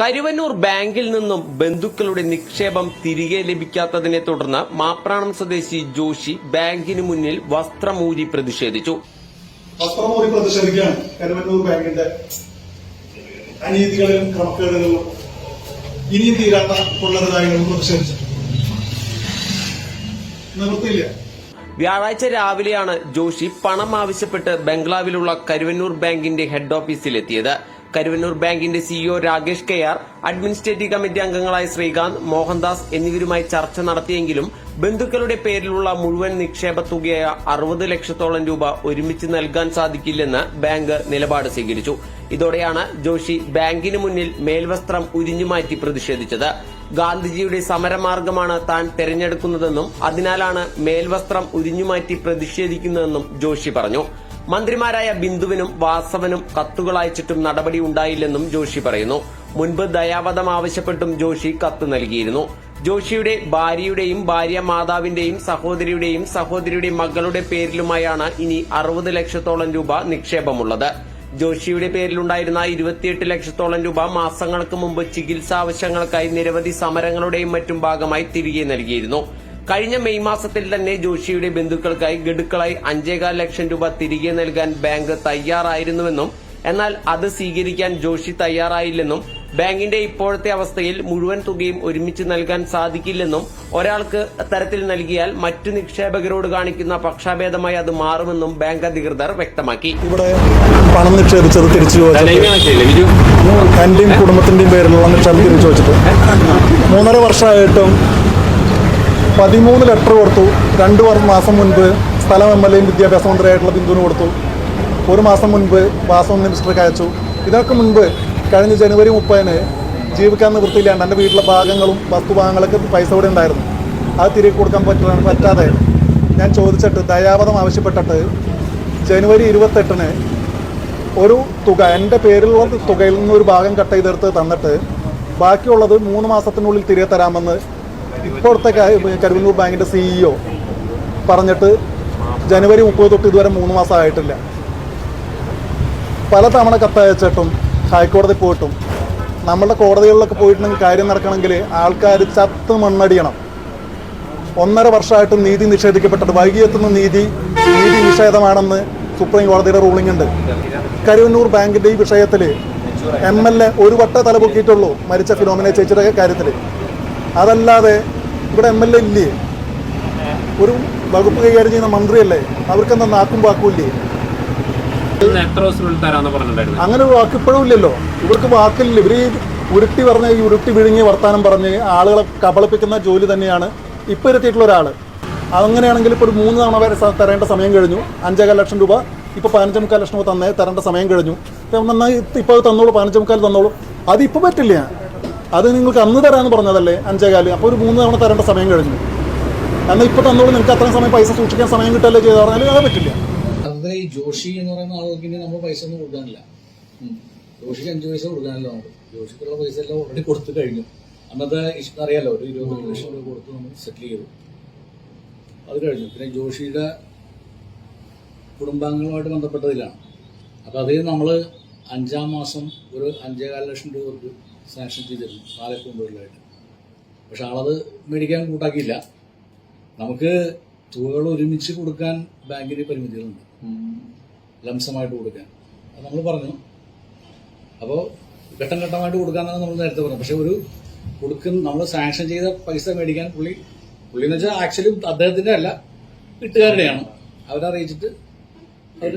കരുവന്നൂർ ബാങ്കിൽ നിന്നും ബന്ധുക്കളുടെ നിക്ഷേപം തിരികെ ലഭിക്കാത്തതിനെ തുടർന്ന് മാപ്രാണം സ്വദേശി ജോഷി ബാങ്കിന് മുന്നിൽ വസ്ത്രമൂരി പ്രതിഷേധിച്ചു. വസ്ത്രമൂരി പ്രതിഷേധിക്കുകയാണ് കരുവന്നൂർ ബാങ്കിന്റെ അനീതികളിലും ക്രമക്കേടുകളിലും ഇനിയും തീരാത്ത കൊള്ളരുതായ്മകളും പ്രതിഷേധിച്ചു നിവൃത്തിയില്ല. വ്യാഴാഴ്ച രാവിലെയാണ് ജോഷി പണം ആവശ്യപ്പെട്ട് ബംഗ്ലാവിലുള്ള കരുവന്നൂർ ബാങ്കിന്റെ ഹെഡ് ഓഫീസിലെത്തിയത്. കരുവന്നൂർ ബാങ്കിന്റെ CEO Rakesh K R administrative committee അംഗങ്ങളായ ശ്രീകാന്ത് മോഹൻദാസ് എന്നിവരുമായി ചർച്ച നടത്തിയെങ്കിലും ബന്ധുക്കളുടെ പേരിലുള്ള മുഴുവൻ നിക്ഷേപ തുകയായ അറുപത് ലക്ഷത്തോളം രൂപ ഒരുമിച്ച് നൽകാൻ സാധിക്കില്ലെന്ന് ബാങ്ക് നിലപാട് സ്വീകരിച്ചു. ഇതോടെയാണ് ജോഷി ബാങ്കിന് മുന്നിൽ മേൽവസ്ത്രം ഉരിഞ്ഞുമാറ്റി പ്രതിഷേധിച്ചത്. ഗാന്ധിജിയുടെ സമരമാർഗമാണ് താൻ തെരഞ്ഞെടുക്കുന്നതെന്നും അതിനാലാണ് മേൽവസ്ത്രം ഉരിഞ്ഞുമാറ്റി പ്രതിഷേധിക്കുന്നതെന്നും ജോഷി പറഞ്ഞു. മന്ത്രിമാരായ ബിന്ദുവിനും വാസവനും കത്തുകൾ അയച്ചിട്ടും നടപടി ഉണ്ടായില്ലെന്നും ജോഷി പറയുന്നു. മുൻപ് ദയാവധം ആവശ്യപ്പെട്ടും ജോഷി കത്ത് നൽകിയിരുന്നു. ജോഷിയുടെ ഭാര്യയുടെയും ഭാര്യ മാതാവിന്റെയും സഹോദരിയുടെയും സഹോദരിയുടെ മകളുടെ പേരിലുമായാണ് ഇനി അറുപത് ലക്ഷത്തോളം രൂപ നിക്ഷേപമുള്ളത്. ജോഷിയുടെ പേരിലുണ്ടായിരുന്ന ഇരുപത്തിയെട്ട് ലക്ഷത്തോളം രൂപ മാസങ്ങൾക്ക് മുമ്പ് ചികിത്സാ ആവശ്യങ്ങൾക്കായി നിരവധി സമരങ്ങളുടെയും മറ്റും ഭാഗമായി തിരികെ നൽകിയിരുന്നു. കഴിഞ്ഞ മെയ് മാസത്തിൽ തന്നെ ജോഷിയുടെ ബന്ധുക്കൾക്കായി ഗഡുക്കളായി അഞ്ചേകാൽ ലക്ഷം രൂപ തിരികെ നൽകാൻ ബാങ്ക് തയ്യാറായിരുന്നുവെന്നും എന്നാൽ അത് സ്വീകരിക്കാൻ ജോഷി തയ്യാറായില്ലെന്നും ബാങ്കിന്റെ ഇപ്പോഴത്തെ അവസ്ഥയിൽ മുഴുവൻ തുകയും ഒരുമിച്ച് നൽകാൻ സാധിക്കില്ലെന്നും ഒരാൾക്ക് തരത്തിൽ നൽകിയാൽ മറ്റു നിക്ഷേപകരോട് കാണിക്കുന്ന പക്ഷാഭേദമായി അത് മാറുമെന്നും ബാങ്ക് അധികൃതർ വ്യക്തമാക്കി. ഇവിടെ പണം നിക്ഷേപിച്ചത് തിരിച്ചു തന്റെയും കുടുംബത്തിന്റെയും പേരിലുള്ള നിക്ഷേപം തിരിച്ചു വെച്ചിട്ട് മൂന്നര വർഷമായിട്ടും പതിമൂന്ന് ലെറ്റർ കൊടുത്തു. രണ്ട് മാസം മുൻപ് സ്ഥലം എം എൽ എയും വിദ്യാഭ്യാസ മന്ത്രിയായിട്ടുള്ള ബിന്ദുവിന് കൊടുത്തു. ഒരു മാസം മുൻപ് വാസവ മിനിസ്റ്റർക്ക് അയച്ചു. ഇതൊക്കെ മുൻപ് കഴിഞ്ഞ ജനുവരി മുപ്പതിന് ജീവിക്കാൻ നിവൃത്തിയില്ലാണ്ട് എന്റെ വീട്ടിലെ ഭാഗങ്ങളും വസ്തുഭാഗങ്ങളൊക്കെ പൈസ ഇവിടെ ഉണ്ടായിരുന്നു. അത് തിരികെ കൊടുക്കാൻ പറ്റാൻ പറ്റാതെ ഞാൻ ചോദിച്ചിട്ട് ദയാവധം ആവശ്യപ്പെട്ടിട്ട് ജനുവരി ഇരുപത്തെട്ടിന് ഒരു തുക എന്റെ പേരിലുള്ള തുകയിൽ നിന്ന് ഒരു ഭാഗം കട്ട് ചെയ്തെടുത്ത് തന്നിട്ട് ബാക്കിയുള്ളത് മൂന്ന് മാസത്തിനുള്ളിൽ തിരികെ തരാമെന്ന് ഇപ്പോഴത്തെ കരുവന്നൂർ ബാങ്കിന്റെ സിഇഒ പറഞ്ഞിട്ട് ജനുവരി മുപ്പത് തൊട്ട് ഇതുവരെ മൂന്ന് മാസമായിട്ടില്ല പലതവണ കത്തയച്ചിട്ടും ഹൈക്കോടതി പോയിട്ടും നമ്മളുടെ കോടതികളിലൊക്കെ പോയിട്ടുണ്ടെങ്കിൽ കാര്യം നടക്കണമെങ്കിൽ ആൾക്കാർ ചത്ത് മണ്ണടിയണം. ഒന്നര വർഷമായിട്ടും നീതി നിഷേധിക്കപ്പെട്ടത് വൈകിയെത്തുന്ന നീതി നീതി നിഷേധമാണെന്ന് സുപ്രീം കോടതിയുടെ റൂളിംഗ് ഉണ്ട്. കരുവന്നൂർ ബാങ്കിന്റെ ഈ വിഷയത്തിൽ എം എൽ എ ഒരു വട്ട തലപൊക്കിയിട്ടുള്ളൂ മരിച്ച ഫിനോമിനെ ചേച്ചിയുടെ കാര്യത്തിൽ. അതല്ലാതെ ഇവിടെ എം എൽ എ ഇല്ലേ? ഒരു വകുപ്പ് കൈകാര്യം ചെയ്യുന്ന മന്ത്രിയല്ലേ? അവർക്കെന്താ നാക്കും വാക്കും ഇല്ലേ? അങ്ങനെ ഒരു വാക്ക് ഇപ്പോഴും ഇല്ലല്ലോ. ഇവർക്ക് വാക്കില്ല ഇവർ ഉരുട്ടി പറഞ്ഞ ഉരുട്ടി വിഴുങ്ങി വർത്താനം പറഞ്ഞ് ആളുകളെ കബളിപ്പിക്കുന്ന ജോലി തന്നെയാണ് ഇപ്പോൾ ഇരുത്തിയിട്ടുള്ള ഒരാൾ അങ്ങനെയാണെങ്കിൽ ഇപ്പോൾ ഒരു മൂന്ന് തവണ വരെ തരേണ്ട സമയം കഴിഞ്ഞു. അഞ്ചേകാൽ ലക്ഷം രൂപ ഇപ്പോൾ പതിനഞ്ചേ മുക്കാൽ ലക്ഷം രൂപ തന്നേ തരേണ്ട സമയം കഴിഞ്ഞു. ഇപ്പം നന്നായി ഇപ്പോൾ തന്നോളൂ പതിനഞ്ചേ മുക്കാൽ തന്നോളൂ. അത് ഇപ്പോൾ പറ്റില്ല. അത് നിങ്ങൾക്ക് അന്ന് തരാന്ന് പറഞ്ഞതല്ലേ അഞ്ചേകാൽ? അപ്പോൾ ഒരു മൂന്ന് തവണ തരേണ്ട സമയം കഴിഞ്ഞു. എന്നാൽ ഇപ്പൊ തന്നോളൂ നിങ്ങൾക്ക് അത്രയും സമയം പൈസ സൂക്ഷിക്കാൻ സമയം കിട്ടല്ലേ ചെയ്തു പറഞ്ഞാൽ അത് പറ്റില്ല. ഈ ജോഷി എന്ന് പറയുന്ന ആളുകൾക്ക് ഇനി നമ്മൾ പൈസ ഒന്നും കൊടുക്കാനില്ല. ജോഷിക്ക് അഞ്ചു പൈസ കൊടുക്കാനല്ലോ നമ്മൾ ജോഷിക്കുള്ള പൈസ എല്ലാം ഓൾറെഡി കൊടുത്തു കഴിഞ്ഞു. അന്നത്തെ ഇഷ്ടം അറിയാലോ ഒരു ഇരുപത് ലക്ഷം രൂപ കൊടുത്ത് നമ്മൾ സെറ്റിൽ ചെയ്തു. അത് കഴിഞ്ഞു. പിന്നെ ജോഷിയുടെ കുടുംബാംഗങ്ങളുമായിട്ട് ബന്ധപ്പെട്ടതിലാണ്. അപ്പൊ അതിൽ നമ്മൾ അഞ്ചാം മാസം ഒരു അഞ്ചേകാല ലക്ഷം രൂപ സാങ്ഷൻ ചെയ്തിരുന്നു നാല് അക്കൗണ്ടുകളിലായിട്ട്. പക്ഷെ ആളത് മേടിക്കാൻ കൂട്ടാക്കിയില്ല. നമുക്ക് തുകകൾ ഒരുമിച്ച് കൊടുക്കാൻ ബാങ്കിന് പരിമിതികളുണ്ട്. ലംസമായിട്ട് കൊടുക്കാൻ അത് നമ്മൾ പറഞ്ഞു. അപ്പോൾ ഘട്ടം ഘട്ടമായിട്ട് കൊടുക്കാന്നാണ് നമ്മൾ നേരത്തെ പറഞ്ഞത്. പക്ഷെ ഒരു കൊടുക്കുന്ന നമ്മൾ സാങ്ഷൻ ചെയ്ത പൈസ മേടിക്കാൻ പുള്ളി പുള്ളി എന്ന് വെച്ചാൽ ആക്ച്വലി അദ്ദേഹത്തിന്റെ അല്ല വീട്ടുകാരുടെയാണ്. അവരറിയിച്ചിട്ട് അവർ